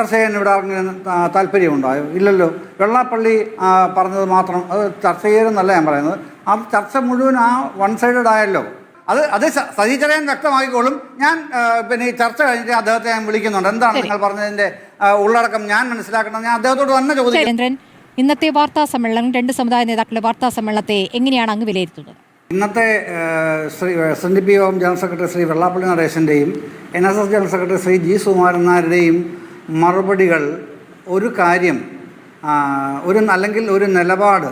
ചർച്ച ചെയ്യാൻ ഇവിടെ ആർക്കെങ്കിലും താല്പര്യമുണ്ടോ? താല്പര്യമുണ്ടായോ ഇല്ലല്ലോ. വെള്ളാപ്പള്ളി പറഞ്ഞത് മാത്രം അത് ചർച്ച ചെയ്യരുതെന്നല്ല ഞാൻ പറയുന്നത്. ആ ചർച്ച മുഴുവൻ ആ വൺ സൈഡഡ് ആയല്ലോ. അത് അത് സ- സജി വ്യക്തമാക്കിക്കോളും. ഞാൻ പിന്നെ ഈ ചർച്ച കഴിഞ്ഞിട്ട് അദ്ദേഹത്തെ ഞാൻ വിളിക്കുന്നുണ്ട്. എന്താണ് നിങ്ങൾ പറഞ്ഞതിന്റെ ഉള്ളടക്കം ഞാൻ മനസ്സിലാക്കണം. ഞാൻ അദ്ദേഹത്തോട് തന്നെ ചോദിക്കും. ഇന്നത്തെ വാർത്താ സമ്മേളനം രണ്ട് സമുദായ നേതാക്കളുടെ വാർത്താ സമ്മേളനത്തെ എങ്ങനെയാണ് അങ്ങ് വിലയിരുത്തുന്നത്? ഇന്നത്തെ Shri S N D P യോഗം general secretary Shri Vellappally നടേശന്റെയും N S S general secretary Shri G Sukumaran നായരുടെയും മറുപടികൾ ഒരു കാര്യം ഒരു അല്ലെങ്കിൽ ഒരു നിലപാട്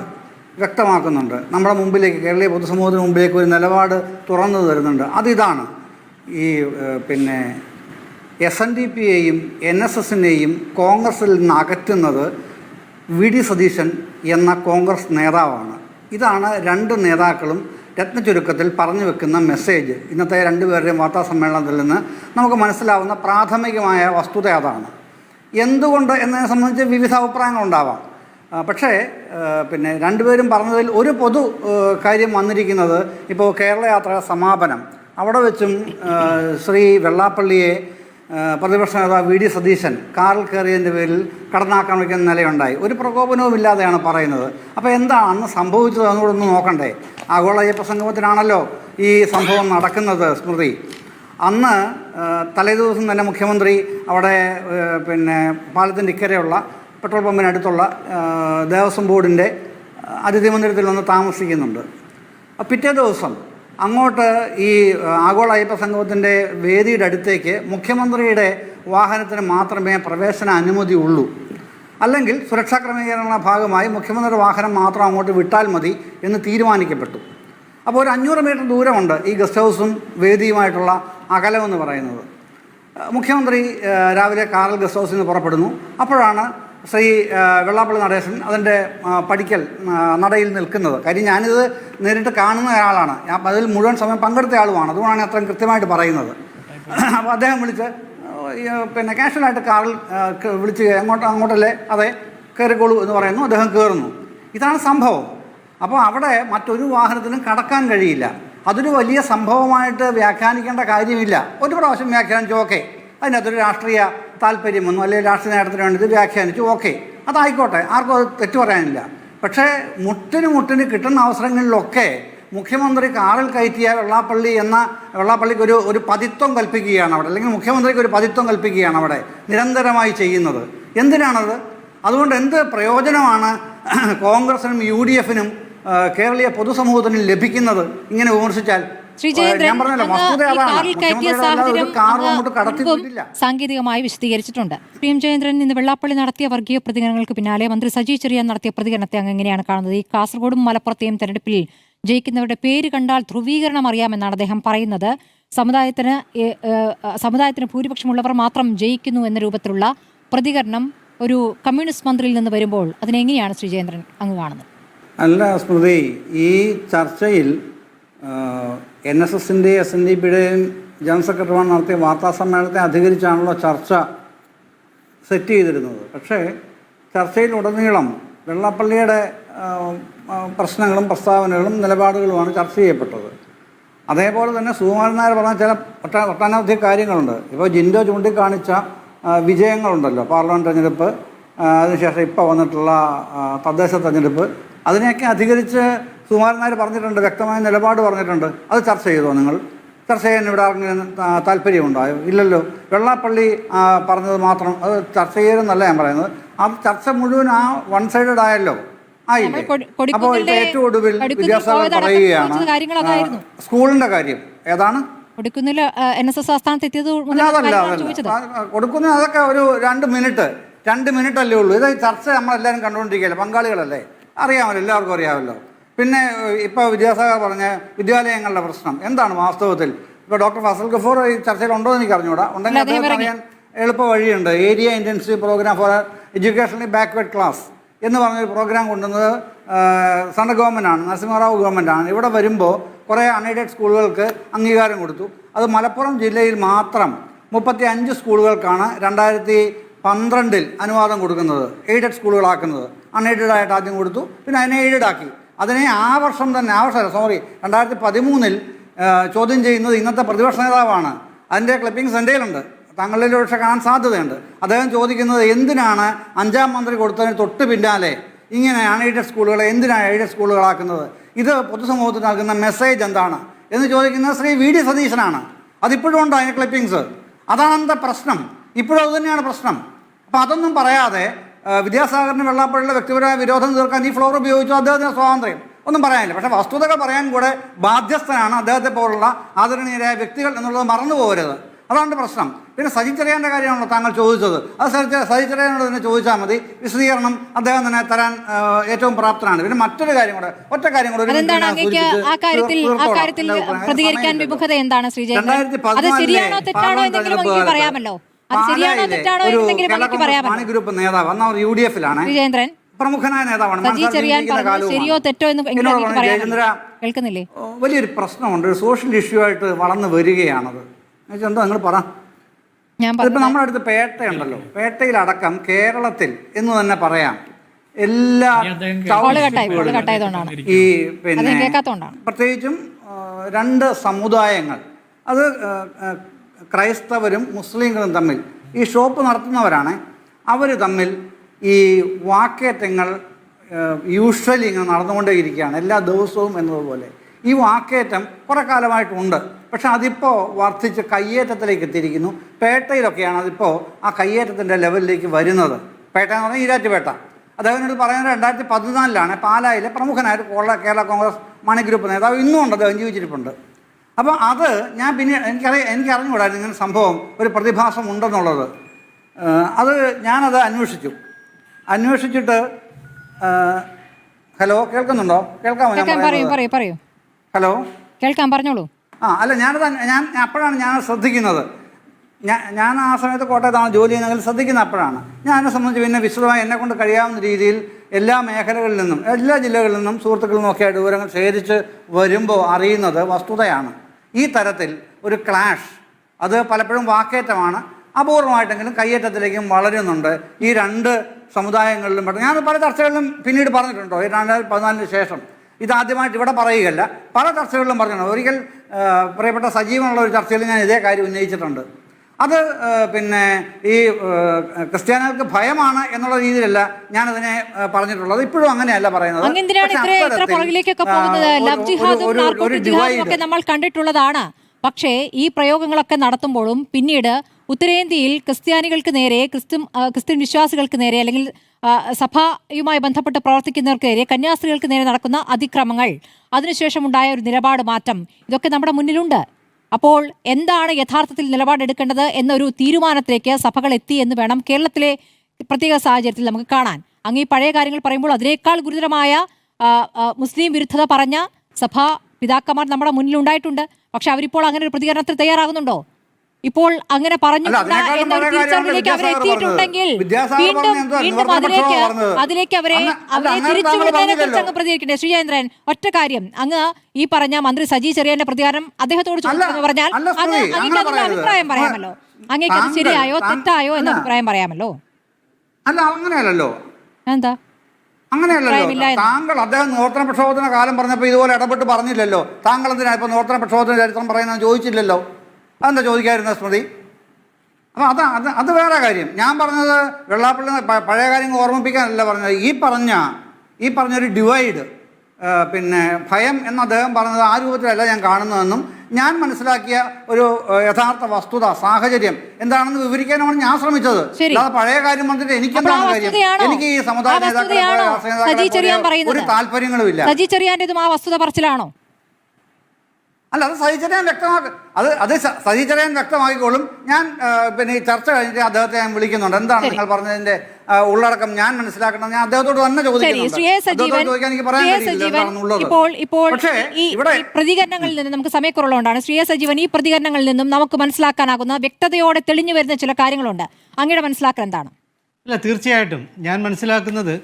വ്യക്തമാക്കുന്നുണ്ട്. നമ്മുടെ മുമ്പിലേക്ക് കേരളീയ പൊതുസമൂഹത്തിന് മുമ്പിലേക്ക് ഒരു നിലപാട് തുറന്നു തരുന്നുണ്ട്. അതിതാണ് ഈ പിന്നെ എസ് എൻ ഡി പിയെയും എൻ എസ് എസിനെയും കോൺഗ്രസിൽ നിന്ന് അകറ്റുന്നത് വി ഡി സതീശൻ എന്ന കോൺഗ്രസ് നേതാവാണ്. ഇതാണ് രണ്ട് നേതാക്കളും രത്ന ചുരുക്കത്തിൽ പറഞ്ഞു വെക്കുന്ന മെസ്സേജ് ഇന്നത്തെ രണ്ടുപേരുടെയും വാർത്താ സമ്മേളനത്തിൽ നിന്ന് നമുക്ക് മനസ്സിലാവുന്ന പ്രാഥമികമായ വസ്തുത അതാണ്. എന്തുകൊണ്ട് എന്നതിനെ സംബന്ധിച്ച് വിവിധ അഭിപ്രായങ്ങൾ ഉണ്ടാവാം. പക്ഷേ പിന്നെ രണ്ടുപേരും പറഞ്ഞതിൽ ഒരു പൊതു കാര്യം വന്നിരിക്കുന്നത് ഇപ്പോൾ കേരള യാത്ര സമാപനം. അവിടെ വെച്ചും ശ്രീ വെള്ളാപ്പള്ളിയെ പ്രതിപക്ഷ നേതാവ് വി ഡി സതീശൻ കാറിൽ കയറിയതിന്റെ പേരിൽ കടന്നാക്രമിക്കുന്ന നിലയുണ്ടായി. ഒരു പ്രകോപനവും ഇല്ലാതെയാണ് പറയുന്നത്. അപ്പോൾ എന്താണ് അന്ന് സംഭവിച്ചത് എന്നുകൂടെ ഒന്ന് നോക്കണ്ടേ? ആഗോള അയ്യപ്പ സംഗമത്തിനാണല്ലോ ഈ സംഭവം നടക്കുന്നത് സ്മൃതി. അന്ന് തലേദിവസം തന്നെ മുഖ്യമന്ത്രി അവിടെ പിന്നെ പാലത്തിന്റെ ഇക്കരെയുള്ള പെട്രോൾ പമ്പിനടുത്തുള്ള ദേവസ്വം ബോർഡിന്റെ അതിഥി മന്ദിരത്തിൽ വന്ന് താമസിക്കുന്നുണ്ട്. പിറ്റേ ദിവസം അങ്ങോട്ട് ഈ ആഗോള അയ്യപ്പ സംഗമത്തിന്റെ വേദിയുടെ അടുത്തേക്ക് മുഖ്യമന്ത്രിയുടെ വാഹനത്തിന് മാത്രമേ പ്രവേശന അനുമതി ഉള്ളൂ. അല്ലെങ്കിൽ സുരക്ഷാ ക്രമീകരണ ഭാഗമായി മുഖ്യമന്ത്രിയുടെ വാഹനം മാത്രം അങ്ങോട്ട് വിട്ടാൽ മതി എന്ന് തീരുമാനിക്കപ്പെട്ടു. അപ്പോൾ ഒരു അഞ്ഞൂറ് മീറ്റർ ദൂരമുണ്ട് ഈ ഗസ്റ്റ് ഹൗസും വേദിയുമായിട്ടുള്ള അകലമെന്ന് പറയുന്നത്. മുഖ്യമന്ത്രി രാവിലെ കാറൽ ഗസ്റ്റ് ഹൗസിൽ നിന്ന് പുറപ്പെടുന്നു. അപ്പോഴാണ് ശ്രീ വെള്ളാപ്പള്ളി നടേശൻ അതിന്റെ പടിക്കൽ നടയിൽ നിൽക്കുന്നത്. കാര്യം ഞാനിത് നേരിട്ട് കാണുന്ന ഒരാളാണ്. അതിൽ മുഴുവൻ സമയം പങ്കെടുത്ത ആളുമാണ്. അതുകൊണ്ടാണ് അത്രയും കൃത്യമായിട്ട് പറയുന്നത്. അപ്പോൾ അദ്ദേഹം വിളിച്ച് പിന്നെ കാഷ്വലായിട്ട് കാറിൽ വിളിച്ച് അങ്ങോട്ട് അങ്ങോട്ടല്ലേ അതെ കയറിക്കോളൂ എന്ന് പറയുന്നു. അദ്ദേഹം കയറുന്നു. ഇതാണ് സംഭവം. അപ്പോൾ അവിടെ മറ്റൊരു വാഹനത്തിനും കടക്കാൻ കഴിയില്ല. അതൊരു വലിയ സംഭവമായിട്ട് വ്യാഖ്യാനിക്കേണ്ട കാര്യമില്ല. ഒരു പ്രാവശ്യം വ്യാഖ്യാനിച്ചു ഓക്കെ. അതിനകത്തൊരു രാഷ്ട്രീയ താല്പര്യമൊന്നും അല്ലെങ്കിൽ രാഷ്ട്രീയ നേട്ടത്തിന് വേണ്ടി ഇത് വ്യാഖ്യാനിച്ചു ഓക്കെ. അതായിക്കോട്ടെ ആർക്കും അത് തെറ്റു പറയാനില്ല. പക്ഷേ മുട്ടിന് മുട്ടിന് കിട്ടുന്ന അവസരങ്ങളിലൊക്കെ മുഖ്യമന്ത്രി കാറിൽ കയറ്റിയ വെള്ളാപ്പള്ളി എന്ന വെള്ളാപ്പള്ളിക്ക് ഒരു ഒരു പതിത്വം കൽപ്പിക്കുകയാണ് അവിടെ അല്ലെങ്കിൽ മുഖ്യമന്ത്രിക്ക് ഒരു പതിത്വം കൽപ്പിക്കുകയാണ് അവിടെ നിരന്തരമായി ചെയ്യുന്നത്. എന്തിനാണത്? അതുകൊണ്ട് എന്ത് പ്രയോജനമാണ് കോൺഗ്രസിനും യു ഡി എഫിനും കേരളീയ പൊതുസമൂഹത്തിന് ലഭിക്കുന്നത് ഇങ്ങനെ വിമർശിച്ചാൽ സാങ്കേതികമായി വിശദീകരിച്ചിട്ടുണ്ട്. പി എം ജയേന്ദ്രൻ ഇന്ന് വെള്ളാപ്പള്ളി നടത്തിയ വർഗീയ പ്രതികരണങ്ങൾക്ക് പിന്നാലെ മന്ത്രി സജി ചെറിയാൻ നടത്തിയ പ്രതികരണത്തെ അങ്ങ് എങ്ങനെയാണ് കാണുന്നത്? ഈ കാസർഗോഡും മലപ്പുറത്തെയും തെരഞ്ഞെടുപ്പിൽ ജയിക്കുന്നവരുടെ പേര് കണ്ടാൽ ധ്രുവീകരണം അറിയാമെന്നാണ് അദ്ദേഹം പറയുന്നത്. സമുദായത്തിന് സമുദായത്തിന് ഭൂരിപക്ഷമുള്ളവർ മാത്രം ജയിക്കുന്നു എന്ന രൂപത്തിലുള്ള പ്രതികരണം ഒരു കമ്മ്യൂണിസ്റ്റ് മന്ത്രിയിൽ നിന്ന് വരുമ്പോൾ അതിനെങ്ങനെയാണ് ശ്രീ ജയേന്ദ്രൻ അങ്ങ് കാണുന്നത്? അല്ല സ്മൃതി ഈ ചർച്ചയിൽ എൻ എസ് എസിന്റെ എസ് എൻ ഡി പിയുടെയും ജനറൽ സെക്രട്ടറിമാർ നടത്തിയ വാർത്താ സമ്മേളനത്തെ അധികരിച്ചാണല്ലോ ചർച്ച സെറ്റ് ചെയ്തിരുന്നത്. പക്ഷേ ചർച്ചയിലുടനീളം വെള്ളാപ്പള്ളിയുടെ പ്രശ്നങ്ങളും പ്രസ്താവനകളും നിലപാടുകളുമാണ് ചർച്ച ചെയ്യപ്പെട്ടത്. അതേപോലെ തന്നെ സുകുമാരൻ നായർ പറഞ്ഞ ചില ഒട്ട ഒട്ടനവധി കാര്യങ്ങളുണ്ട്. ഇപ്പോൾ ജിൻഡോ ചൂണ്ടിക്കാണിച്ച വിജയങ്ങളുണ്ടല്ലോ പാർലമെന്റ് തെരഞ്ഞെടുപ്പ് അതിനുശേഷം ഇപ്പോൾ വന്നിട്ടുള്ള തദ്ദേശ തെരഞ്ഞെടുപ്പ്. അതിനെയൊക്കെ അധികരിച്ച് സുകുമാരൻ നായർ പറഞ്ഞിട്ടുണ്ട് വ്യക്തമായ നിലപാട് പറഞ്ഞിട്ടുണ്ട്. അത് ചർച്ച ചെയ്തോ നിങ്ങൾ? ചർച്ച ചെയ്യാൻ ഇവിടെ ആർക്കെങ്കിലും താല്പര്യമുണ്ടായോ ഇല്ലല്ലോ. വെള്ളാപ്പള്ളി പറഞ്ഞത് മാത്രം അത് ചർച്ച ചെയ്യരുതെന്നല്ല ഞാൻ പറയുന്നത്. ആ ചർച്ച മുഴുവൻ ആ വൺ സൈഡഡ് ആയല്ലോ. ആയില്ലേ? അപ്പോൾ ഇപ്പോൾ ഏറ്റവും ഒടുവിൽ വിദ്യാസാഗർ പറയുകയാണ് സ്കൂളിന്റെ കാര്യം. ഏതാണ്? കൊടുക്കുന്നില്ല എൻ എസ് എസ് ആസ്ഥാനത്ത് എത്തിയത് കൊടുക്കുന്ന അതൊക്കെ ഒരു രണ്ട് മിനിറ്റ് രണ്ട് മിനിറ്റ് അല്ലേ ഉള്ളൂ. ഇത് ചർച്ച നമ്മളെല്ലാവരും കണ്ടുകൊണ്ടിരിക്കുകയല്ലേ? പങ്കാളികളല്ലേ? അറിയാമല്ലോ എല്ലാവർക്കും അറിയാമല്ലോ. പിന്നെ ഇപ്പോൾ വിദ്യാസാഗർ പറഞ്ഞ വിദ്യാലയങ്ങളുടെ പ്രശ്നം എന്താണ് വാസ്തവത്തിൽ? ഇപ്പോൾ ഡോക്ടർ ഫസൽ ഗഫൂർ ഈ ചർച്ചയിൽ ഉണ്ടോ എന്ന് എനിക്ക് ഉണ്ടെങ്കിൽ അദ്ദേഹം പറയാൻ എളുപ്പ വഴിയുണ്ട്. Area intensive program for educationally backward class എന്ന് പറഞ്ഞൊരു പ്രോഗ്രാം കൊണ്ടുവന്നത് സെൻട്രൽ ഗവൺമെന്റാണ് നരസിംഹറാവു ഗവൺമെന്റാണ് ഇവിടെ വരുമ്പോൾ കുറേ അൺഎയ്ഡഡ് സ്കൂളുകൾക്ക് അംഗീകാരം കൊടുത്തു. അത് മലപ്പുറം ജില്ലയിൽ മാത്രം മുപ്പത്തി അഞ്ച് സ്കൂളുകൾക്കാണ് രണ്ടായിരത്തി പന്ത്രണ്ടിൽ അനുവാദം കൊടുക്കുന്നത് എയ്ഡഡ് സ്കൂളുകളാക്കുന്നത്. അൺഎയ്ഡഡ് ആയിട്ട് ആദ്യം കൊടുത്തു. പിന്നെ അതിനെ എയ്ഡഡ് ആക്കി അതിനെ ആ വർഷം തന്നെ ആ വർഷം സോറി രണ്ടായിരത്തി പതിമൂന്നിൽ ചോദ്യം ചെയ്യുന്നത് ഇന്നത്തെ പ്രതിപക്ഷ നേതാവാണ്. അതിന്റെ ക്ലിപ്പിംഗ് എന്റെ തങ്ങളിൽ പക്ഷെ കാണാൻ സാധ്യതയുണ്ട്. അദ്ദേഹം ചോദിക്കുന്നത് എന്തിനാണ് അഞ്ചാം മന്ത്രി കൊടുത്തതിന് തൊട്ട് പിന്നാലെ ഇങ്ങനെ അൺഎയ്ഡഡ് സ്കൂളുകളെ എന്തിനാണ് എയ്ഡഡ് സ്കൂളുകളാക്കുന്നത്? ഇത് പൊതുസമൂഹത്തിന് നൽകുന്ന മെസ്സേജ് എന്താണ്? എന്ന് ചോദിക്കുന്നത് ശ്രീ വി ഡി സതീശനാണ്. അതിപ്പോഴും ഉണ്ട് അതിന് ക്ലിപ്പിങ്സ് അതാണ് പ്രശ്നം? ഇപ്പോഴും അതുതന്നെയാണ് പ്രശ്നം. അപ്പം അതൊന്നും പറയാതെ വിദ്യാസാഗറിന് വെള്ളാപ്പള്ളിയുടെ വ്യക്തിപരമായ വിരോധം തീർക്കാൻ ഈ ഫ്ലോർ ഉപയോഗിച്ചു അദ്ദേഹത്തിന് സ്വാതന്ത്ര്യം. ഒന്നും പറയാനില്ല. പക്ഷേ വസ്തുതകൾ പറയാൻ കൂടെ ബാധ്യസ്ഥനാണ് അദ്ദേഹത്തെ പോലുള്ള ആദരണീയരായ വ്യക്തികൾ എന്നുള്ളത് മറന്നു പോകരുത്. അതാണ് പ്രശ്നം. പിന്നെ സജിച്ചറിയാന്റെ കാര്യമാണല്ലോ താങ്കൾ ചോദിച്ചത്. അത് സജിച്ച സജിച്ചറിയാനോട് തന്നെ ചോദിച്ചാൽ മതി. വിശദീകരണം അദ്ദേഹം തന്നെ തരാൻ ഏറ്റവും പ്രാപ്തനാണ്. പിന്നെ മറ്റൊരു കാര്യം കൂടെ ഒറ്റ കാര്യം കൂടെ രണ്ടായിരത്തി അത് അത് ശരിയാണോ തെറ്റാണോ ഒരു എന്തെങ്കിലും എനിക്ക് കോൺഗ്രസ് ഗ്രൂപ്പ് നേതാവ്. അന്ന് അവർ യു ഡി എഫിലാണ് വിജയേന്ദ്രൻ. പ്രമുഖനായ നേതാവാണ്. ചെറിയാൻ. ശരിയോ തെറ്റോ എന്ന് കേൾക്കുന്നില്ലേ? വലിയൊരു പ്രശ്നമുണ്ട്. ഒരു സോഷ്യൽ ഇഷ്യൂ ആയിട്ട് വളർന്നു വരികയാണത്. എന്താ നിങ്ങൾ പറ. പറഞ്ഞു നമ്മുടെ അടുത്ത് പേട്ടയുണ്ടല്ലോ. പേട്ടയിലടക്കം കേരളത്തിൽ എന്ന് തന്നെ പറയാം. എല്ലാ ഈ പിന്നെ പ്രത്യേകിച്ചും രണ്ട് സമുദായങ്ങൾ. അത് ക്രൈസ്തവരും മുസ്ലിങ്ങളും തമ്മിൽ ഈ ഷോപ്പ് നടത്തുന്നവരാണ്. അവർ തമ്മിൽ ഈ വാക്കേറ്റങ്ങൾ യൂഷ്വലി ഇങ്ങനെ നടന്നുകൊണ്ടേയിരിക്കുകയാണ് എല്ലാ ദിവസവും എന്നതുപോലെ. ഈ വാക്കേറ്റം കുറേ കാലമായിട്ടുണ്ട്. പക്ഷെ അതിപ്പോൾ വർദ്ധിച്ച് കയ്യേറ്റത്തിലേക്ക് എത്തിയിരിക്കുന്നു. പേട്ടയിലൊക്കെയാണ് അതിപ്പോൾ ആ കയ്യേറ്റത്തിന്റെ ലെവലിലേക്ക് വരുന്നത്. പേട്ട എന്ന് പറഞ്ഞാൽ ഈരാറ്റുപേട്ട. അദ്ദേഹത്തിനോട് പറയുന്നത് രണ്ടായിരത്തി പതിനാലിലാണ് പാലായിലെ പ്രമുഖനായ കേരള കോൺഗ്രസ് മണി ഗ്രൂപ്പ് നേതാവ് ഇന്നും ഉണ്ട് അദ്ദേഹം ജീവിച്ചിരിപ്പുണ്ട്. അപ്പോൾ അത് ഞാൻ പിന്നെ എനിക്കറിയാം എനിക്ക് അറിഞ്ഞുകൂടായിരുന്നു ഇങ്ങനെ സംഭവം. ഒരു പ്രതിഭാസം ഉണ്ടെന്നുള്ളത് അത് ഞാനത് അന്വേഷിച്ചു. അന്വേഷിച്ചിട്ട് ഹലോ കേൾക്കുന്നുണ്ടോ? കേൾക്കാമോ ഞാൻ പറയൂ ഹലോ? കേൾക്കാൻ പറഞ്ഞോളൂ. ആ അല്ല ഞാനത് ഞാൻ അപ്പോഴാണ് ഞാൻ ശ്രദ്ധിക്കുന്നത്. ഞാൻ ഞാൻ ആ സമയത്ത് കോട്ടയത്താണ് ജോലി ചെയ്യുന്നതിൽ ശ്രദ്ധിക്കുന്ന അപ്പോഴാണ്. ഞാൻ എന്നെ സംബന്ധിച്ച് പിന്നെ വിശദമായി എന്നെ കൊണ്ട് കഴിയാവുന്ന രീതിയിൽ എല്ലാ മേഖലകളിൽ നിന്നും എല്ലാ ജില്ലകളിൽ നിന്നും സുഹൃത്തുക്കളിൽ നിന്നൊക്കെയായിട്ട് വിവരങ്ങൾ ശേഖരിച്ച് വരുമ്പോൾ അറിയുന്നത് വസ്തുതയാണ്. ഈ തരത്തിൽ ഒരു ക്ലാഷ് അത് പലപ്പോഴും വാക്കേറ്റമാണ് അപൂർവമായിട്ടെങ്കിലും കയ്യേറ്റത്തിലേക്കും വളരുന്നുണ്ട്. ഈ രണ്ട് സമുദായങ്ങളിലും പെട്ടെന്ന് ഞാൻ പല ചർച്ചകളിലും പിന്നീട് പറഞ്ഞിട്ടുണ്ടോ? ഈ രണ്ടായിരത്തി പതിനാലിന് ശേഷം. ഇതാദ്യമായിട്ട് ഇവിടെ പറയുകയല്ല പല ചർച്ചകളിലും പറഞ്ഞിട്ടുണ്ട്. ഒരിക്കൽ പ്രിയപ്പെട്ട സജീവനുള്ള ഒരു ചർച്ചയിൽ ഞാൻ ഇതേ കാര്യം ഉന്നയിച്ചിട്ടുണ്ട്. അത് പിന്നെ ഈ ക്രിസ്ത്യാനികൾക്ക് ഭയമാണ് എന്നുള്ള രീതിയിലല്ല ഞാനതിനെ പറഞ്ഞിട്ടുള്ളത്. ഇപ്പോഴും അങ്ങനെയല്ല പറയുന്നത്. നമ്മൾ കണ്ടിട്ടുള്ളതാണ്. പക്ഷേ ഈ പ്രയോഗങ്ങളൊക്കെ നടത്തുമ്പോഴും പിന്നീട് ഉത്തരേന്ത്യയിൽ ക്രിസ്ത്യാനികൾക്ക് നേരെ ക്രിസ്ത്യൻ ക്രിസ്ത്യൻ വിശ്വാസികൾക്ക് നേരെ അല്ലെങ്കിൽ സഭയുമായി ബന്ധപ്പെട്ട് പ്രവർത്തിക്കുന്നവർക്ക് നേരെ കന്യാസ്ത്രീകൾക്ക് നേരെ നടക്കുന്ന അതിക്രമങ്ങൾ. അതിനുശേഷം ഉണ്ടായ ഒരു നിലപാട് മാറ്റം ഇതൊക്കെ നമ്മുടെ മുന്നിലുണ്ട്. അപ്പോൾ എന്താണ് യഥാർത്ഥത്തിൽ നിലപാടെടുക്കേണ്ടത് എന്നൊരു തീരുമാനത്തിലേക്ക് സഭകൾ എത്തി എന്ന് വേണം കേരളത്തിലെ പ്രത്യേക സാഹചര്യത്തിൽ നമുക്ക് കാണാൻ. അങ്ങ് ഈ പഴയ കാര്യങ്ങൾ പറയുമ്പോൾ അതിനേക്കാൾ ഗുരുതരമായ മുസ്ലിം വിരുദ്ധത പറഞ്ഞ സഭാ പിതാക്കന്മാർ നമ്മുടെ മുന്നിൽ ഉണ്ടായിട്ടുണ്ട് പക്ഷെ അവരിപ്പോൾ അങ്ങനെ ഒരു പ്രതികരണത്തിൽ തയ്യാറാകുന്നുണ്ടോ? ഇപ്പോൾ അങ്ങനെ പറഞ്ഞു തിരിച്ചറിവിലേക്ക് അവർ എത്തിയിട്ടുണ്ടെങ്കിൽ വീണ്ടും വീണ്ടും അതിലേക്ക് അതിലേക്ക് അവരെ അവരെ അങ്ങനെ തിരിച്ചുവിടുന്നതിനെ കുറിച്ച് അങ്ങ് പ്രതികരിക്കണ്ടേ ശ്രീചന്ദ്രൻ ഒറ്റ കാര്യം. അങ്ങ് ഈ പറഞ്ഞ മന്ത്രി സജി ചെറിയന്റെ പ്രതികാരം അദ്ദേഹത്തോട് ചോദിച്ചു പറഞ്ഞാൽ അങ്ങേക്ക് അതിന്റെ അഭിപ്രായം പറയാമല്ലോ. അങ്ങേക്ക് അത് ശരിയായോ തെറ്റായോ എന്ന അഭിപ്രായം പറയാമല്ലോ. അല്ല അങ്ങനെയല്ലല്ലോ. എന്താ? അങ്ങനെയല്ലല്ലോ. താങ്കൾ അദ്ദേഹം നൂർത്തന പ്രക്ഷോഭത്തിന് കാലം പറഞ്ഞപ്പോൾ ഇതുപോലെ ഇടപെട്ട് പറഞ്ഞില്ലല്ലോ. താങ്കൾ എന്തിനാ ഇപ്പൊ നൂർത്തന പ്രക്ഷോഭത്തിന്റെ ചരിത്രം പറയുന്നത് ചോദിച്ചില്ലല്ലോ. അതെന്താ ചോദിക്കായിരുന്ന സ്മൃതി? അപ്പം അത് അത് അത് വേറെ കാര്യം. ഞാൻ പറഞ്ഞത് വെള്ളാപ്പള്ളി പഴയ കാര്യങ്ങൾ ഓർമ്മിപ്പിക്കാനല്ല പറഞ്ഞത്. ഈ പറഞ്ഞ ഈ പറഞ്ഞൊരു ഡിവൈഡ് പിന്നെ ഭയം എന്ന് അദ്ദേഹം പറഞ്ഞത് ആ രൂപത്തിലല്ല ഞാൻ കാണുന്നതെന്നും ഞാൻ മനസ്സിലാക്കിയ ഒരു യഥാർത്ഥ വസ്തുത സാഹചര്യം എന്താണെന്ന് വിവരിക്കാനാണ് ഞാൻ ശ്രമിച്ചത്. ശരി. അല്ലാതെ പഴയ കാര്യം വന്നിട്ട് എനിക്ക് എന്താണ് കാര്യം? എനിക്ക് ഈ സമുദായ നേതാക്കളെ ഒരു വസ്തുതയാണോ? രാഷ്ട്രീയ സജി ആ വസ്തുത പറച്ചിലാണോ? അല്ല അത് സഹിച്ചറിയാൻ വ്യക്തമാക്കും അത് അത് സ- സഹിച്ചറിയാൻ വ്യക്തമാക്കിക്കോളും. ഞാൻ പിന്നെ ഈ ചർച്ച കഴിഞ്ഞിട്ട് അദ്ദേഹത്തെ ഞാൻ വിളിക്കുന്നുണ്ട്. എന്താണ് നിങ്ങൾ പറഞ്ഞതിന്റെ ഉള്ളടക്കം ഞാൻ മനസ്സിലാക്കണം. ഞാൻ അദ്ദേഹത്തോട് തന്നെ ചോദിക്കുന്നുണ്ട്. പക്ഷേ ഇവിടെ പ്രതികരണങ്ങളിൽ നിന്ന് നമുക്ക് സമയക്കുറവുള്ളതുകൊണ്ടാണ് ശ്രീ സജീവൻ ഈ പ്രതികരണങ്ങളിൽ നിന്നും നമുക്ക് മനസ്സിലാക്കാനാകുന്ന വ്യക്തതയോടെ തെളിഞ്ഞു വരുന്ന ചില കാര്യങ്ങളുണ്ട്. അങ്ങയുടെ മനസ്സിലാക്കൽ എന്താണ്? അല്ല തീർച്ചയായിട്ടും. ഞാൻ മനസ്സിലാക്കുന്നത്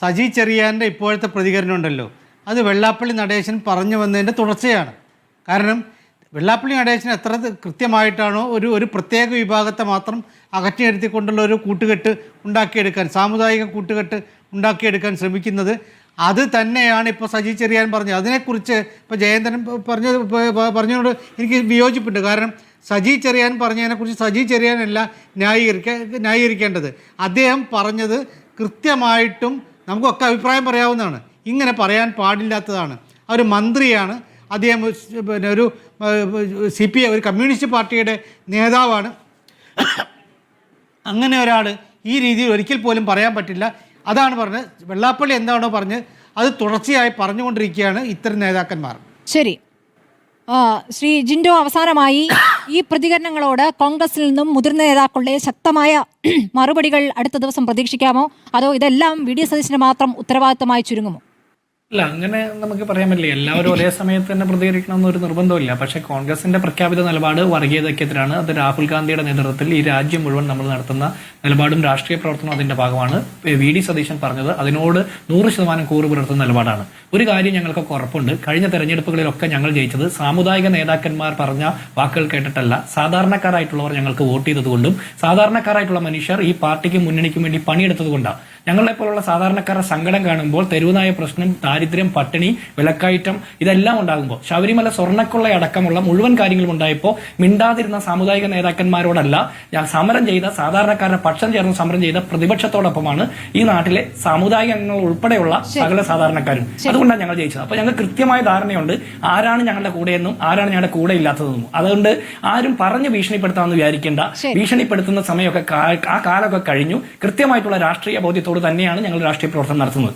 സജി ചെറിയാന്റെ ഇപ്പോഴത്തെ പ്രതികരണം ഉണ്ടല്ലോ. അത് വെള്ളാപ്പള്ളി നടേശൻ പറഞ്ഞു വന്നതിന്റെ തുടർച്ചയാണ്. കാരണം വെള്ളാപ്പള്ളി നടേശൻ എത്ര കൃത്യമായിട്ടാണോ ഒരു ഒരു പ്രത്യേക വിഭാഗത്തെ മാത്രം അകറ്റി നിർത്തിക്കൊണ്ടുള്ള ഒരു കൂട്ടുകെട്ട് ഉണ്ടാക്കിയെടുക്കാൻ സാമുദായിക കൂട്ടുകെട്ട് ഉണ്ടാക്കിയെടുക്കാൻ ശ്രമിക്കുന്നത്. അത് തന്നെയാണ് ഇപ്പോൾ സജി ചെറിയാൻ പറഞ്ഞത്. അതിനെക്കുറിച്ച് ഇപ്പോൾ ജയന്തൻ പറഞ്ഞ പറഞ്ഞതിനോട് എനിക്ക് വിയോജിപ്പുണ്ട്. കാരണം സജി ചെറിയാൻ പറഞ്ഞതിനെക്കുറിച്ച് സജി ചെറിയാനല്ല ന്യായീകരിക്ക ന്യായീകരിക്കേണ്ടത്. അദ്ദേഹം പറഞ്ഞത് കൃത്യമായിട്ടും നമുക്കൊക്കെ അഭിപ്രായം പറയാവുന്നതാണ്. ഇങ്ങനെ പറയാൻ പാടില്ലാത്തതാണ്. അവർ മന്ത്രിയാണ് അദ്ദേഹം പിന്നെ ഒരു സി പി ഒരു കമ്മ്യൂണിസ്റ്റ് പാർട്ടിയുടെ നേതാവാണ്. അങ്ങനെ ഒരാൾ ഈ രീതിയിൽ ഒരിക്കൽ പോലും പറയാൻ പറ്റില്ല. അതാണ് പറഞ്ഞത്. വെള്ളാപ്പള്ളി എന്താണോ പറഞ്ഞത് അത് തുടർച്ചയായി പറഞ്ഞുകൊണ്ടിരിക്കുകയാണ് ഇത്തരം നേതാക്കന്മാർ. ശരി. ശ്രീ ജിൻഡോ അവസാനമായി ഈ പ്രതികരണങ്ങളോട് കോൺഗ്രസിൽ നിന്നും മുതിർന്ന നേതാക്കളുടെ ശക്തമായ മറുപടികൾ അടുത്ത ദിവസം പ്രതീക്ഷിക്കാമോ? അതോ ഇതെല്ലാം വി ഡി സതീശന് മാത്രം ഉത്തരവാദിത്തമായി ചുരുങ്ങുമോ? അല്ല അങ്ങനെ നമുക്ക് പറയാൻ പറ്റില്ല. എല്ലാവരും ഒരേ സമയത്ത് തന്നെ പ്രതികരിക്കണമെന്ന് ഒരു നിർബന്ധമില്ല പക്ഷേ കോൺഗ്രസിന്റെ പ്രഖ്യാപിത നിലപാട് വർഗീയതയ്ക്കെതിരാണ്. അത് രാഹുൽ ഗാന്ധിയുടെ നേതൃത്വത്തിൽ ഈ രാജ്യം മുഴുവൻ നമ്മൾ നടത്തുന്ന നിലപാടും രാഷ്ട്രീയ പ്രവർത്തനവും അതിന്റെ ഭാഗമാണ്. വി ഡി സതീശൻ പറഞ്ഞത് അതിനോട് നൂറ് ശതമാനം കൂറ് പുലർത്തുന്ന നിലപാടാണ്. ഒരു കാര്യം ഞങ്ങൾക്കൊക്കെ ഉറപ്പുണ്ട്. കഴിഞ്ഞ തെരഞ്ഞെടുപ്പുകളിലൊക്കെ ഞങ്ങൾ ജയിച്ചത് സാമുദായിക നേതാക്കന്മാർ പറഞ്ഞ വാക്കുകൾ കേട്ടിട്ടല്ല. സാധാരണക്കാരായിട്ടുള്ളവർ ഞങ്ങൾക്ക് വോട്ട് ചെയ്തതുകൊണ്ടും സാധാരണക്കാരായിട്ടുള്ള മനുഷ്യർ ഈ പാർട്ടിക്ക് മുന്നണിക്കും വേണ്ടി പണിയെടുത്തതുകൊണ്ടാണ് ഞങ്ങളെ പോലുള്ള സാധാരണക്കാരുടെ സങ്കടം കാണുമ്പോൾ തെരുവുനായ പ്രശ്നം ദാരിദ്ര്യം പട്ടിണി വിലക്കയറ്റം ഇതെല്ലാം ഉണ്ടാകുമ്പോൾ ശബരിമല സ്വർണക്കൊള്ള അടക്കമുള്ള മുഴുവൻ കാര്യങ്ങളും ഉണ്ടായപ്പോൾ മിണ്ടാതിരുന്ന സാമുദായിക നേതാക്കന്മാരോടല്ല ഞാൻ സമരം ചെയ്ത സാധാരണക്കാരുടെ പക്ഷം ചേർന്ന് സമരം ചെയ്ത പ്രതിപക്ഷത്തോടൊപ്പമാണ് ഈ നാട്ടിലെ സാമുദായിക അംഗങ്ങൾ ഉൾപ്പെടെയുള്ള സകല സാധാരണക്കാരും. അതുകൊണ്ടാണ് ഞങ്ങൾ ജയിച്ചത്. അപ്പൊ ഞങ്ങൾക്ക് കൃത്യമായ ധാരണയുണ്ട് ആരാണ് ഞങ്ങളുടെ കൂടെയെന്നും ആരാണ് ഞങ്ങളുടെ കൂടെ ഇല്ലാത്തതെന്നും. അതുകൊണ്ട് ആരും പറഞ്ഞ് ഭീഷണിപ്പെടുത്താമെന്ന് വിചാരിക്കേണ്ട ഭീഷണിപ്പെടുത്തുന്ന സമയമൊക്കെ ആ കാലമൊക്കെ കഴിഞ്ഞു. കൃത്യമായിട്ടുള്ള രാഷ്ട്രീയ ബോധ്യത്തോട് തന്നെയാണ് ഞങ്ങൾ രാഷ്ട്രീയ പ്രവർത്തനം നടത്തുന്നത്.